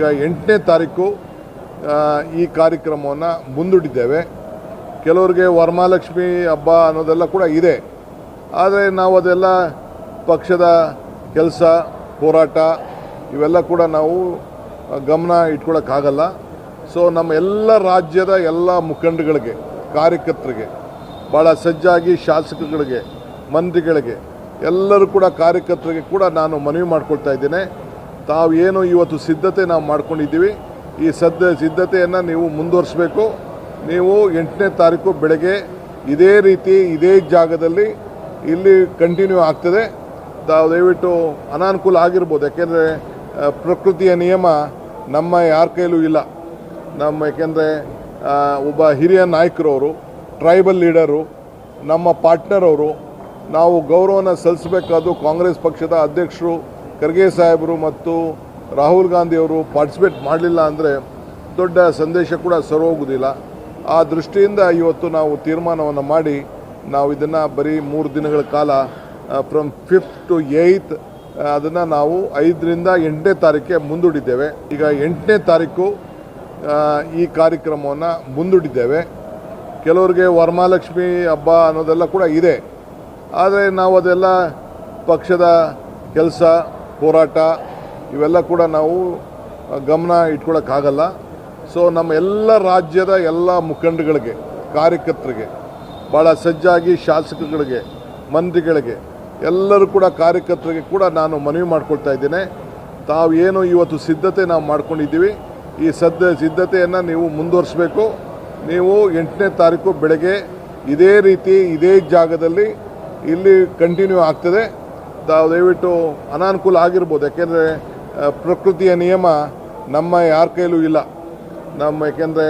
ಈಗ ಎಂಟನೇ ತಾರೀಕು ಈ ಕಾರ್ಯಕ್ರಮವನ್ನು ಮುಂದೂಡಿದ್ದೇವೆ. ಕೆಲವರಿಗೆ ವರಮಹಾಲಕ್ಷ್ಮಿ ಹಬ್ಬ ಅನ್ನೋದೆಲ್ಲ ಕೂಡ ಇದೆ. ಆದರೆ ನಾವು ಅದೆಲ್ಲ ಪಕ್ಷದ ಕೆಲಸ, ಹೋರಾಟ, ಇವೆಲ್ಲ ಕೂಡ ನಾವು ಗಮನ ಇಟ್ಕೊಳ್ಳೋಕ್ಕಾಗಲ್ಲ ಸೊ ನಮ್ಮ ಎಲ್ಲ ರಾಜ್ಯದ ಎಲ್ಲ ಮುಖಂಡಗಳಿಗೆ, ಕಾರ್ಯಕರ್ತರಿಗೆ ಭಾಳ ಸಜ್ಜಾಗಿ ಶಾಸಕಗಳಿಗೆ, ಮಂತ್ರಿಗಳಿಗೆ, ಎಲ್ಲರೂ ಕೂಡ ಕಾರ್ಯಕರ್ತರಿಗೆ ಕೂಡ ನಾನು ಮನವಿ ಮಾಡಿಕೊಳ್ತಾ ಇದ್ದೇನೆ. ತಾವು ಏನು ಇವತ್ತು ಸಿದ್ಧತೆ ನಾವು ಮಾಡ್ಕೊಂಡಿದ್ದೀವಿ. ಈ ಸದ್ದ ಸಿದ್ಧತೆಯನ್ನು ನೀವು ಮುಂದುವರಿಸಬೇಕು. ನೀವು ಎಂಟನೇ ತಾರೀಕು ಬೆಳಗ್ಗೆ ಇದೇ ರೀತಿ ಇದೇ ಜಾಗದಲ್ಲಿ ಇಲ್ಲಿ ಕಂಟಿನ್ಯೂ ಆಗ್ತದೆ. ದಯವಿಟ್ಟು ಅನಾನುಕೂಲ ಆಗಿರ್ಬೋದು. ಯಾಕೆಂದರೆ ಪ್ರಕೃತಿಯ ನಿಯಮ ನಮ್ಮ ಯಾರ ಕೈಲೂ ಇಲ್ಲ. ನಮ್ಮ ಯಾಕೆಂದರೆ ಒಬ್ಬ ಹಿರಿಯ ನಾಯಕರವರು ಟ್ರೈಬಲ್ ಲೀಡರು ನಮ್ಮ ಪಾರ್ಟ್ನರ್ ಅವರು, ನಾವು ಗೌರವನ ಸಲ್ಲಿಸಬೇಕಾದ್ದು ಕಾಂಗ್ರೆಸ್ ಪಕ್ಷದ ಅಧ್ಯಕ್ಷರು ಖರ್ಗೆ ಸಾಹೇಬರು ಮತ್ತು ರಾಹುಲ್ ಗಾಂಧಿಯವರು ಪಾರ್ಟಿಸಿಪೇಟ್ ಮಾಡಲಿಲ್ಲ ಅಂದರೆ ದೊಡ್ಡ ಸಂದೇಶ ಕೂಡ ಸರೋಗುವುದಿಲ್ಲ ಆ ದೃಷ್ಟಿಯಿಂದ ಇವತ್ತು ನಾವು ತೀರ್ಮಾನವನ್ನು ಮಾಡಿ ನಾವು ಇದನ್ನು ಬರೀ ಮೂರು ದಿನಗಳ ಕಾಲ ಫ್ರಮ್ ಫಿಫ್ತ್ ಟು ಏಯ್ತ್ ಅದನ್ನು ನಾವು ಐದರಿಂದ ಎಂಟನೇ ತಾರೀಕಿಗೆ ಮುಂದೂಡಿದ್ದೇವೆ. ಈಗ ಎಂಟನೇ ತಾರೀಕು ಈ ಕಾರ್ಯಕ್ರಮವನ್ನು ಮುಂದೂಡಿದ್ದೇವೆ. ಕೆಲವರಿಗೆ ವರಮಹಾಲಕ್ಷ್ಮಿ ಹಬ್ಬ ಅನ್ನೋದೆಲ್ಲ ಕೂಡ ಇದೆ. ಆದರೆ ನಾವು ಅದೆಲ್ಲ ಪಕ್ಷದ ಕೆಲಸ ಹೋರಾಟ, ಇವೆಲ್ಲ ಕೂಡ ನಾವು ಗಮನ ಇಟ್ಕೊಳ್ಳೋಕ್ಕಾಗಲ್ಲ ಸೊ ನಮ್ಮ ಎಲ್ಲ ರಾಜ್ಯದ ಎಲ್ಲ ಮುಖಂಡಗಳಿಗೆ, ಕಾರ್ಯಕರ್ತರಿಗೆ ಭಾಳ ಸಜ್ಜಾಗಿ ಶಾಸಕಗಳಿಗೆ, ಮಂತ್ರಿಗಳಿಗೆ, ಎಲ್ಲರೂ ಕೂಡ ಕಾರ್ಯಕರ್ತರಿಗೆ ಕೂಡ ನಾನು ಮನವಿ ಮಾಡ್ಕೊಳ್ತಾ ಇದ್ದೇನೆ. ತಾವು ಏನು ಇವತ್ತು ಸಿದ್ಧತೆ ನಾವು ಮಾಡ್ಕೊಂಡಿದ್ದೀವಿ, ಈ ಸದ್ದ, ಸಿದ್ಧತೆಯನ್ನು ನೀವು ಮುಂದುವರಿಸಬೇಕು. ನೀವು ಎಂಟನೇ ತಾರೀಕು ಬೆಳಗ್ಗೆ ಇದೇ ರೀತಿ, ಇದೇ ಜಾಗದಲ್ಲಿ ಇಲ್ಲಿ ಕಂಟಿನ್ಯೂ ಆಗ್ತದೆ. ದಯವಿಟ್ಟು ಅನಾನುಕೂಲ ಆಗಿರ್ಬೋದು. ಯಾಕೆಂದರೆ ಪ್ರಕೃತಿಯ ನಿಯಮ ನಮ್ಮ ಯಾರ ಕೈಲೂ ಇಲ್ಲ. ನಮ್ಮ ಯಾಕೆಂದರೆ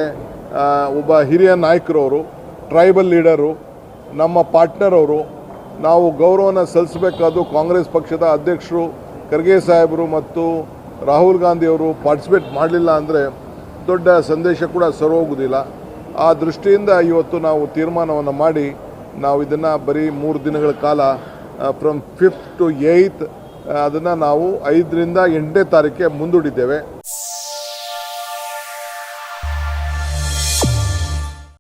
ಒಬ್ಬ ಹಿರಿಯ ನಾಯಕರವರು ಟ್ರೈಬಲ್ ಲೀಡರು ನಮ್ಮ ಪಾರ್ಟ್ನರ್ ಅವರು, ನಾವು ಗೌರವನ ಸಲ್ಲಿಸಬೇಕಾದ್ರು ಕಾಂಗ್ರೆಸ್ ಪಕ್ಷದ ಅಧ್ಯಕ್ಷರು ಖರ್ಗೆ ಸಾಹೇಬರು ಮತ್ತು ರಾಹುಲ್ ಗಾಂಧಿಯವರು ಪಾರ್ಟಿಸಿಪೇಟ್ ಮಾಡಲಿಲ್ಲ ಅಂದರೆ ದೊಡ್ಡ ಸಂದೇಶ ಕೂಡ ಸರೋಗುವುದಿಲ್ಲ ಆ ದೃಷ್ಟಿಯಿಂದ ಇವತ್ತು ನಾವು ತೀರ್ಮಾನವನ್ನು ಮಾಡಿ, ನಾವು ಇದನ್ನು ಬರೀ ಮೂರು ದಿನಗಳ ಕಾಲ ಫ್ರಮ್ ಫಿಫ್ತ್ ಟು ಏಯ್ತ್ ಅದನ್ನು ನಾವು ಐದರಿಂದ ಎಂಟನೇ ತಾರೀಕಿಗೆ ಮುಂದೂಡಿದ್ದೇವೆ.